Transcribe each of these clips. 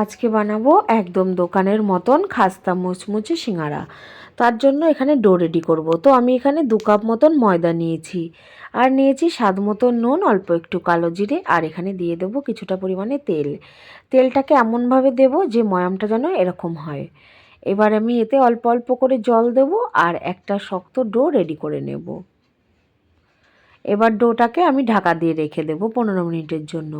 আজকে বানাবো একদম দোকানের মতন খাস্তা মুচমুচে সিঙ্গারা। তার জন্য এখানে ডো রেডি করব। তো আমি এখানে দু কাপ মতন ময়দা নিয়েছি। আর নিয়েছি স্বাদ মতন নুন, অল্প একটু কালো জিরে, আর এখানে দিয়ে দেবো কিছুটা পরিমাণে তেল। তেলটাকে এমনভাবে দেব যে ময়ামটা যেন এরকম হয়। এবার আমি এতে অল্প অল্প করে জল দেব আর একটা শক্ত ডো রেডি করে নেব। এবার ডোটাকে আমি ঢাকা দিয়ে রেখে দেবো পনেরো মিনিটের জন্য।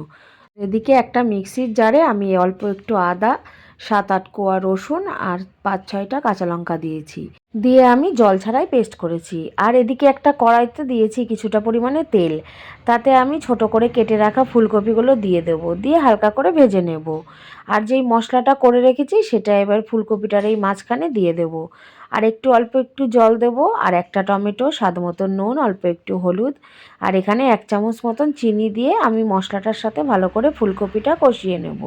এদিকে একটা মিক্সির জারে আমি অল্প একটু আদা সাত আট কোয়া রসুন আর পাঁচ ছয়টা কাঁচা লঙ্কা দিয়েছি। দিয়ে আমি জল ছাড়াই পেস্ট করেছি। আর এদিকে একটা কড়াইতে দিয়েছি কিছুটা পরিমাণে তেল। তাতে আমি ছোট করে কেটে রাখা ফুলকপিগুলো দিয়ে দেব। দিয়ে হালকা করে ভেজে নেব। আর যেই মশলাটা করে রেখেছি সেটা এবার ফুলকপিটার এই মাঝখানে দিয়ে দেব। আর একটু অল্প একটু জল দেব। আর একটা টমেটো, স্বাদ মতন নুন, অল্প একটু হলুদ। আর এখানে এক চামচ মতন চিনি দিয়ে আমি মশলাটার সাথে ভালো করে ফুলকপিটা কষিয়ে নেব।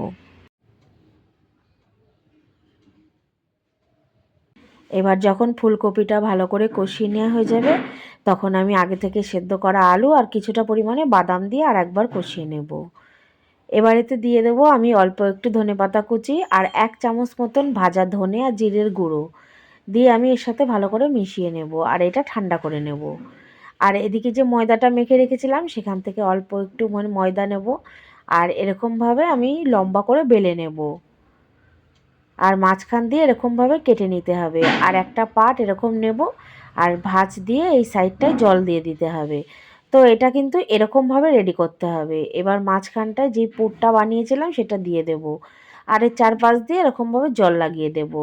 এবার যখন ফুলকপিটা ভালো করে কষিয়ে নেওয়া হয়ে যাবে, তখন আমি আগে থেকে সেদ্ধ করা আলু আর কিছুটা পরিমাণে বাদাম দিয়ে আর একবার কষিয়ে নেব। এবার এতে দিয়ে দেবো আমি অল্প একটু ধনে পাতা কুচি আর এক চামচ মতন ভাজা ধনে আর জিরের গুঁড়ো। দিয়ে আমি এর সাথে ভালো করে মিশিয়ে নেব আর এটা ঠান্ডা করে নেব। আর এদিকে যে ময়দাটা মেখে রেখেছিলাম, সেখান থেকে অল্প একটু মানে ময়দা নেব। আর এরকমভাবে আমি লম্বা করে বেলে নেব। আর মাঝখান দিয়ে এরকমভাবে কেটে নিতে হবে। আর একটা পাট এরকম নেব আর ভাঁজ দিয়ে এই সাইডটায় জল দিয়ে দিতে হবে। তো এটা কিন্তু এরকমভাবে রেডি করতে হবে। এবার মাঝখানটায় যে পুরটা বানিয়েছিলাম সেটা দিয়ে দেব। আর এর চারপাশ দিয়ে এরকমভাবে জল লাগিয়ে দেব।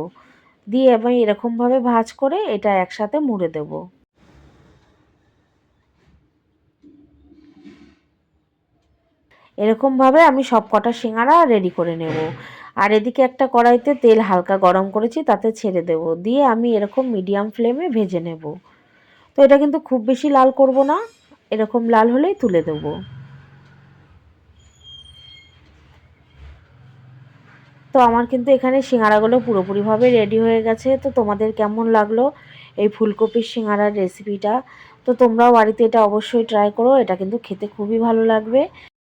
দিয়ে এবার এরকমভাবে ভাঁজ করে এটা একসাথে মুড়ে দেব। এরকমভাবে আমি সব কটা সিঙ্গারা রেডি করে নেব। আর এদিকে একটা কড়াইতে তেল হালকা গরম করেছি, তাতে ছেড়ে দেব। দিয়ে আমি এরকম মিডিয়াম ফ্লেমে ভেজে নেব। তো এটা কিন্তু খুব বেশি লাল করব না, এরকম লাল হলেই তুলে দেব। তো আমার কিন্তু এখানে সিঙ্গারাগুলো পুরোপুরিভাবে রেডি হয়ে গেছে। তো তোমাদের কেমন লাগল এই ফুলকপির সিঙ্গারার রেসিপিটা তো তোমরাও বাড়িতে এটা অবশ্যই ট্রাই করো, এটা কিন্তু খেতে খুবই ভালো লাগবে।